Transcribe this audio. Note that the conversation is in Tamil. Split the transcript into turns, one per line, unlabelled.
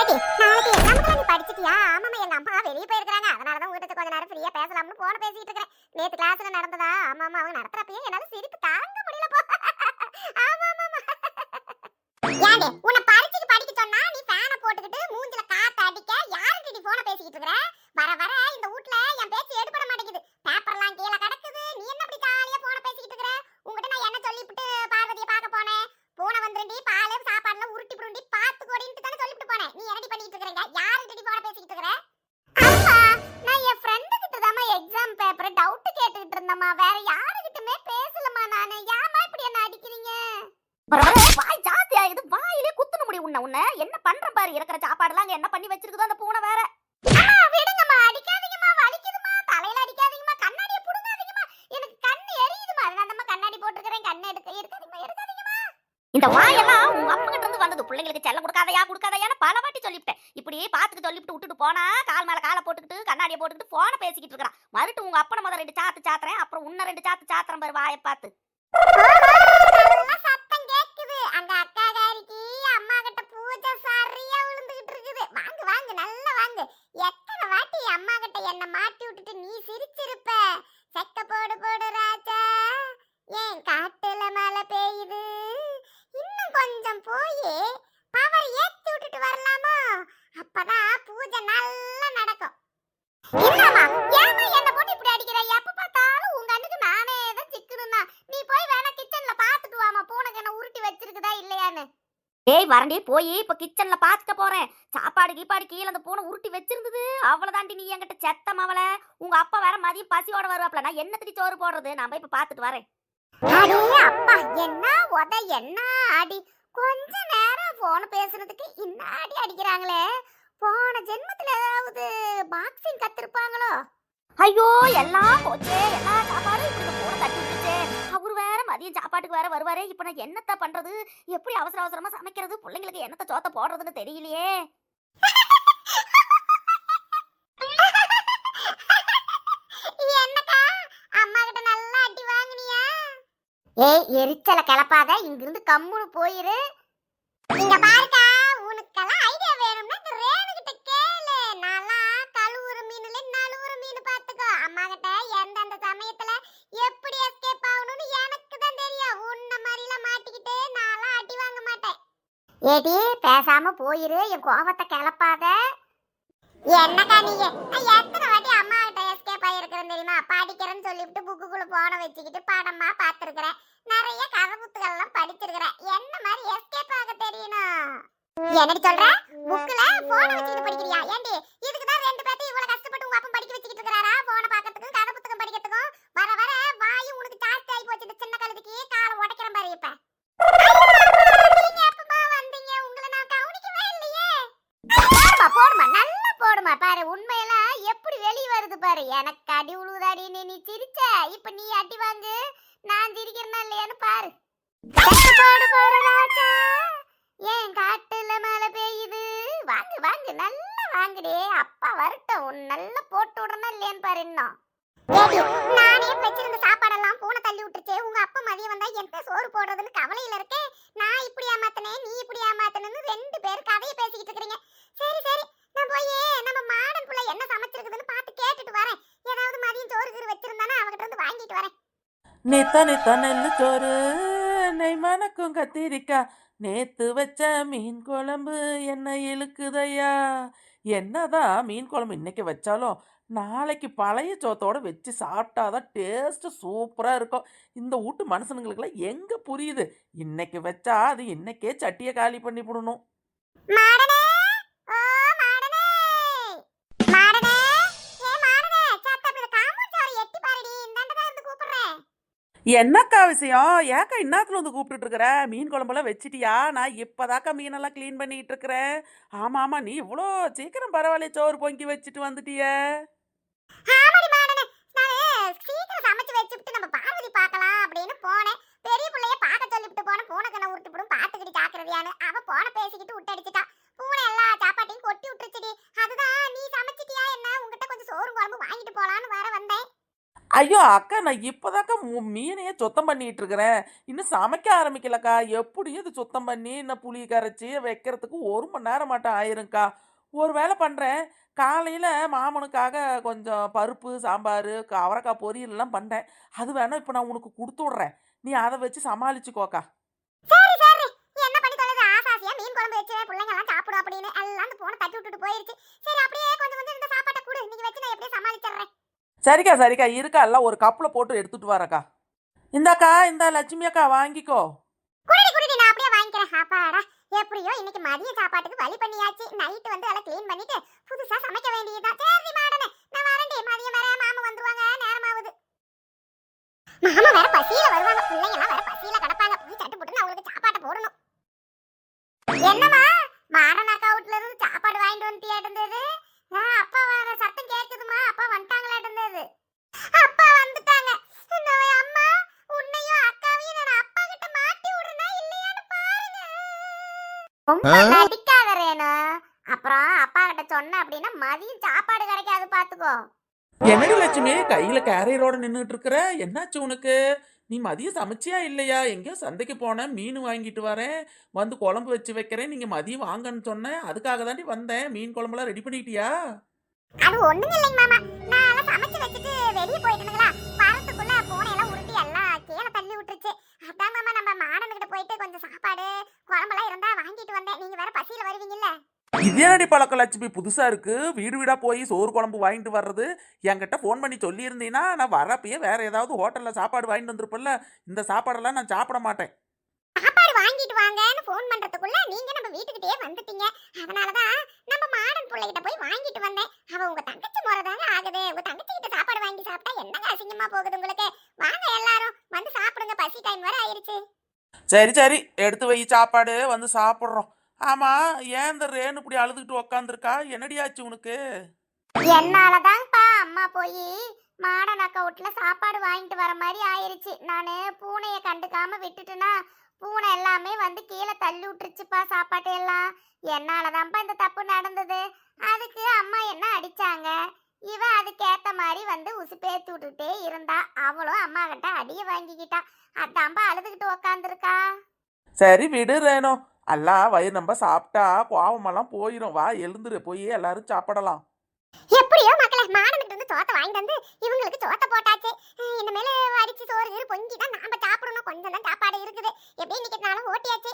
ஏடி நாளைக்கு எக்ஸாமுக்கு நீ படிச்சிட்டியா? ஆமாமா எங்க அம்மா வெளிய போயிருக்கிறாங்க. அதனால தான் உங்ககிட்ட கொஞ்ச நேரம் ஃப்ரீயா பேசலாம்னு போன பேசிட்டு இருக்கிறேன். நேற்று கிளாஸில் நடந்ததா? ஆமாமா அவங்க நடத்துறப்பயே என்னால சிரிப்பு தாங்க முடியல போ. ஆமா ஆமாமா உன்னை படிச்சுட்டு படிக்க சொன்னா நீ ஃபேனை போட்டுக்கிட்டு மூஞ்சில காத்து அடிக்க யாருக்கு நீ போன பேசிக்கிட்டு இருக்கற?
உன்ன? என்ன பண்ற பாரு இருக்கிற சாப்பாடுலாம் அங்க என்ன பண்ணி வச்சிருக்குதோ அந்த பூனை வேற.
அம்மா விடுங்கம்மா அடிக்காதீங்கம்மா வலிக்குதுமா தலையில அடிக்காதீங்கம்மா கண்ணாடிய புடுங்காதீங்கம்மா. எனக்கு கண்ணு எரியுதுமா அதனால தான் கண்ணாடி போட்டுக்கிறேன் கண்ணு எடுக்க எடுக்காதீங்கம்மா எடுக்காதீங்கம்மா.
இந்த வாயெல்லாம் உங்க அப்பா கிட்ட இருந்து வந்தது. பிள்ளைங்களுக்கு செல்லம் கொடுக்காதயா கொடுக்காதயான்னு பல வாட்டி சொல்லிவிட்டேன். இப்படியே பாத்துக்கு சொல்லிவிட்டு விட்டுட்டு போனா கால் மேல காலை போட்டுக்கிட்டு கண்ணாடியை போட்டுக்கிட்டு போன பேசிக்கிட்டு இருக்கிறான். மறுட்டு உங்க அப்பனை முதல்ல ரெண்டு சாத்து சாத்துறேன் அப்புறம் உன்ன ரெண்டு சாத்து சாத்துறேன் பாரு வாயை பார்த்து
நல்ல சத்தம் கேக்குது அங்க அக்கா காரிக்கு அம்மா கிட்ட பூஜை சரியா விழுந்துகிட்டு இருக்குது வாங்க வாங்க நல்லா வாங்க எத்தனை வாட்டி அம்மா கிட்ட என்ன மாட்டி விட்டுட்டு நீ சிரிச்சிருப்ப செக்க போடு போடு ராஜா ஏன் காட்டுல மழை பெய்யுது இன்னும் கொஞ்சம் போய் பவர் ஏத்தி விட்டுட்டு வரலாமா? அப்பதான் பூஜை நல்லா நடக்கும். இல்லம்மா ஏமா என்ன போட்டு இப்படி அடிக்கிற? எப்ப பார்த்தாலும் உங்க அண்ணுக்கு நானே தான் சிக்கணும் தான் நீ போய் வேணா கிச்சன்ல பாத்துட்டு வாமா பூனைக்கு என்ன உருட்டி வச்சிருக்குதா இல்லையான்னு.
ஏய் வரண்டி போய். இப்ப கிச்சன்ல பாத்துக்க போறேன். சாப்பாடு கீப்பாடு கீழே அந்த பூனை உருட்டி வச்சிருந்தது. அவ்வளவுதாண்டி நீ என்கிட்ட செத்த மவள உங்க அப்பா வேற மதியம் பசியோட வருவாப்ல நான் என்னத்துக்கு சோறு போடுறது? நான் போய் இப்ப பாத்துட்டு வரேன்.
அடே அப்பா. என்ன உத என்ன அடி கொஞ்ச நேரம் போன் பேசுறதுக்கு இன்னாடி அடிக்கிறாங்களே? போன ஜென்மத்துல ஏதாவது பாக்ஸிங் கத்திருப்பாங்களோ?
ஐயோ எல்லாம் போச்சே எல்லா சாப்பாடும் இப்படி போன தட்டி விட்டுச்சே. வேற மதியம் சாப்பாட்டுக்கு வேற வருவாரே. இப்ப நான் என்னத்த பண்றது? எப்படி அவசர அவசரமா சமைக்கிறது? பிள்ளைங்களுக்கு என்னத்த சோத்த போடுறதுன்னு தெரியலையே
என்னக்கா அம்மா கிட்ட நல்லா அடி வாங்குனியா ஏய் எரிச்சல கிளப்பாத. இங்கிருந்து கம்முனு போயிரு. இங்க பாருக்கா உனக்கெல்லாம் ஐடியா வேணும்னா இந்த ரேணு கிட்ட கேளு. நல்லா கழுவுற மீன்ல நழுவுற மீன் பாத்துக்கோ. அம்மா கிட்ட எந்தெந்த சமயத்துல எப்படி எஸ்கேப் ஆகணும்னு எனக்கு தான் தெரியும். உன்ன மாதிரிலாம் மாட்டிக்கிட்டு நான்லாம் அடி வாங்க மாட்டேன். ஏடி பேசாம போயிரு. என் கோபத்தை கிளப்பாத. என்னக்கா நீங்க எத்தனை வாட்டி அம்மா தெரியுமா? படிக்கிறேன்னு சொல்லிவிட்டு புக்குக்குள்ள போன வச்சுக்கிட்டு படமா பார்த்துருக்கிறேன். நிறைய கதை புத்தகம்லாம் படிச்சிருக்கிறேன் என்ன மாதிரி எஸ்கேப் ஆக தெரியணும்? என்னடி சொல்ற? புக்ல போன வச்சுக்கிட்டு படிக்கிறியா? ஏண்டி இதுக்கு தான் ரெண்டு பேர்த்தையும் இவ்வளவு கஷ்டப்பட்டு உங்க அப்பா படிக்க வச்சுக்கிட்டு இருக்கிறாரா போன பார்க்கறதுக்கும் கதை புத்தகம் படிக்கிறதுக்கும் வர வர வாயும் உனக்கு ஜாஸ்தி ஆகி போச்சு இந்த சின்ன கழுதுக்கு காலை உடைக்கிறேன் பாரு இப்ப நீங்க எப்பமா வந்தீங்க உங்களை நான் கவனிக்கவே இல்லையே போடுமா போடுமா நல்லா போடுமா பாரு உண்மையெல்லாம் எப்படி வெளிய வருது பாரு எனக்கு அடி உழுவுதாடி. நீ நீ சிரிச்ச. இப்ப நீ அடி வாங்கு. நான் சிரிக்கிறேனா இல்லையான்னு பாரு. போடு போடு ராஜா. ஏன் காட்டுல மழை பெய்யுது? வாங்கு வாங்கு. நல்லா வாங்குடே. அப்பா வரட்டும். உன் நல்லா போட்டு விடுறனா இல்லையான்னு பாரு இன்னும். நானே வச்சிருந்த சாப்பாடெல்லாம் பூனை தள்ளி விட்டுருச்சே. உங்க அப்பா மதியம் வந்தா என்ன சோறு போடுறதுன்னு கவலையில இருக்கேன் நான் இப்படி ஏமாத்தினேன் நீ இப்படி ஏமாத்தினு ரெண்டு பேரும் கதையை பேசிக்கிட்டு இருக்கிறீங்க சரி சரி நான் போய் நம்ம மாடன் புள்ள என்ன சமைச்சிருக்குதுன்னு பார்த்து கேட்டுட்டு வரேன் ஏதாவது மதியம் சோறு கீறு வச்சிருந்தானா அவகிட்ட இருந்து வாங்கிட்டு வரேன்
நேத்தா நித்த நெல்லு சோறு. நெய் மணக்கும் கத்திரிக்காய் நேத்து வச்ச மீன் குழம்பு என்ன இழுக்குதையா? என்னதான் மீன் குழம்பு இன்னைக்கு வச்சாலும் நாளைக்கு பழைய சோத்தோடு வச்சு சாப்பிட்டாதான் டேஸ்ட்டு சூப்பராக இருக்கும். இந்த வீட்டு மனுஷனுங்களுக்குலாம் எங்கே புரியுது? இன்னைக்கு வச்சா அது இன்னைக்கே சட்டியை காலி பண்ணி என்னக்கா விஷயம்? ஏக்கா இன்னாத்துல வந்து கூப்பிட்டுட்டு இருக்கிற மீன் குழம்பெல்லாம் வச்சிட்டியா? நான் இப்போதாக்கா மீனெல்லாம் க்ளீன் பண்ணிட்டு இருக்கிறேன் ஆமா ஆமா நீ இவ்வளோ சீக்கிரம் பரவாயில்ல சோறு பொங்கி வச்சுட்டு வந்துட்டிய
ஆமாடி மாடனே நான் சீக்கிரம் சமைச்சு வச்சுட்டு நம்ம பார்வதி பார்க்கலாம் அப்படின்னு போனேன் பெரிய பிள்ளைய பார்க்க சொல்லிவிட்டு போன பூனை கண்ணை உருட்டு போடும் பார்த்துக்கிட்டு ஜாக்கிரதையான்னு அவ போன பேசிக்கிட்டு விட்டடிச்சிட்டா பூனை எல்லா சாப்பாட்டையும் கொட்டி விட்டுருச்சுடி அதுதான் நீ சமைச்சிட்டியா என்ன உங்ககிட்ட கொஞ்சம் சோறு குழம்பு வாங்கிட்டு போலான்னு வர வந்தேன்
ஐயோ அக்கா நான் இப்போதாக்கா மீனையே சுத்தம் பண்ணிட்டு இருக்கிறேன் இன்னும் சமைக்க ஆரம்பிக்கலக்கா. எப்படியும் இது சுத்தம் பண்ணி இன்னும் புளி கரைச்சி வைக்கிறதுக்கு ஒரு மணி நேரம் மட்டும் ஆயிரும்க்கா. ஒரு வேலை பண்ணுறேன் காலையில் மாமனுக்காக கொஞ்சம் பருப்பு சாம்பார் அவரைக்காய் பொரியல்லாம் பண்ணேன் அது வேணால் இப்போ நான் உனக்கு கொடுத்து விட்றேன். நீ அதை வச்சு சமாளிச்சுக்கோக்கா.
சரி மீன் சாப்பிடும் அப்படின்னு. எல்லாம் போன தட்டி விட்டுட்டு போயிருச்சு. சரி அப்படியே கொஞ்சம் கொஞ்சம் இந்த சாப்பாட்டை கொடு. இன்னைக்கு வச்சு நான் எப்படியே சமாளிச்சிடுறேன்.
சரிக்கா சரிக்கா. இருக்கா எல்லாம் ஒரு கப்பில் போட்டு எடுத்துட்டு வரக்கா இந்தாக்கா இந்த லட்சுமி அக்கா வாங்கிக்கோ.
குடி குடி நான் அப்படியே வாங்கிக்கிறேன். அப்பாடா எப்படியோ இன்னைக்கு மதிய சாப்பாட்டுக்கு வழி பண்ணியாச்சு. நைட் வந்து எல்லாம் க்ளீன் பண்ணிட்டு புதுசா சமைக்க வேண்டியதுதான். சரி மாடனே நான் வரேன்டி. மதியம் வேற மாமா வந்துருவாங்க. நேரமாவுது மாமா வேற பசியில வருவாங்க. பிள்ளைங்க எல்லாம் வேற பசியில கிடப்பாங்க. போய் சட்டு போட்டு அவங்களுக்கு சாப்பாட்டை போடணும். என்னமா மாடன் அக்கவுட்ல இருந்து சாப்பாடு வாங்கிட்டு வந்துட்டியா இருந்தது ரொம்ப நடிக்காத ரேணு அப்புறம் அப்பா கிட்ட சொன்ன அப்படின்னா மதியம் சாப்பாடு கிடைக்காது பாத்துக்கோ.
என்னடி லட்சுமி? கையில கேரியரோட நின்றுட்டு இருக்கிற என்னாச்சு உனக்கு? நீ மதியம் சமைச்சியா இல்லையா? எங்கேயோ சந்தைக்கு போனேன் மீன் வாங்கிட்டு வரேன். வந்து குழம்பு வச்சு வைக்கிறேன். நீங்க மதியம் வாங்கன்னு சொன்னேன். அதுக்காக தாண்டி வந்தேன். மீன் குழம்புலாம் ரெடி பண்ணிட்டியா?
அது ஒண்ணுங்க இல்லைங்க மாமா. நான் எல்லாம் சமைச்சு வச்சுட்டு வெளியே
இதேடி பழக்கம் லட்சுமி? புதுசா இருக்கு. வீடு வீடா போய் சோறு குழம்பு வாங்கிட்டு வர்றது. என்கிட்ட ஃபோன் பண்ணி சொல்லியிருந்தீங்கன்னா நான் வரப்பயே வேற ஏதாவது ஹோட்டல்ல சாப்பாடு வாங்கிட்டு வந்திருப்பேன்ல. இந்த சாப்பாடெல்லாம் நான் சாப்பிட மாட்டேன்.
சாப்பாடு வாங்கிட்டு வாங்கன்னு ஃபோன் பண்றதுக்குள்ள நீங்க நம்ம வீட்டுக்கிட்டே வந்துட்டீங்க. அதனாலதான் நம்ம மாடன் பிள்ளைகிட்ட போய் வாங்கிட்டு வந்தேன். அவ உங்க தங்கச்சி முறை தாங்க ஆகுது. உங்க தங்கச்சி கிட்ட சாப்பாடு வாங்கி சாப்பிட்டா என்னங்க அசிங்கமா போகுது உங்களுக்கு? வாங்க எல்லாரும். வந்து சாப்பிடுங்க. பசி டைம் வர ஆயிருச்சு.
சரி சரி. எடுத்து வை சாப்பாடு. வந்து சாப்பிட்றோம். ஆமா ஏன் இந்த ரேணு இப்படி அழுதுகிட்டு உக்காந்துருக்கா? என்னடியாச்சு உனக்கு?
என்னாலதான்ப்பா அம்மா போய் மாடன் அக்கவுட்ல சாப்பாடு வாங்கிட்டு வர மாதிரி ஆயிருச்சு. நானு பூனைய கண்டுக்காம விட்டுட்டேனா பூனை எல்லாமே வந்து கீழே தள்ளி விட்டுருச்சுப்பா சாப்பாட்டு எல்லாம். என்னாலதான்ப்பா இந்த தப்பு நடந்தது. அதுக்கு அம்மா என்ன அடிச்சாங்க? இவ அதுக்கேத்த மாதிரி வந்து உசுப்பேத்தி விட்டுட்டே இருந்தா அவளும் அம்மா கிட்ட அடிய வாங்கிக்கிட்டா. அதான்ப்பா அழுதுகிட்டு உக்காந்துருக்கா.
சரி விடு ரேணு. எல்லாம் வயிறு நம்ம சாப்பிட்டா கோவமெல்லாம் போயிடும் வா எழுந்துரு போய் எல்லாரும் சாப்பிடலாம்.
எப்படியோ மக்களே மாடனுக்கு வந்து சோத்தை வாங்கி வந்து இவங்களுக்கு சோத்தை போட்டாச்சு. இந்த மேல அரிச்சு சோறு கீறு பொங்கி தான் நாம சாப்பிடணும். கொஞ்சம் தான் சாப்பாடு இருக்குது. எப்படி நிக்கிறதுனாலும் ஓட்டியாச்சு.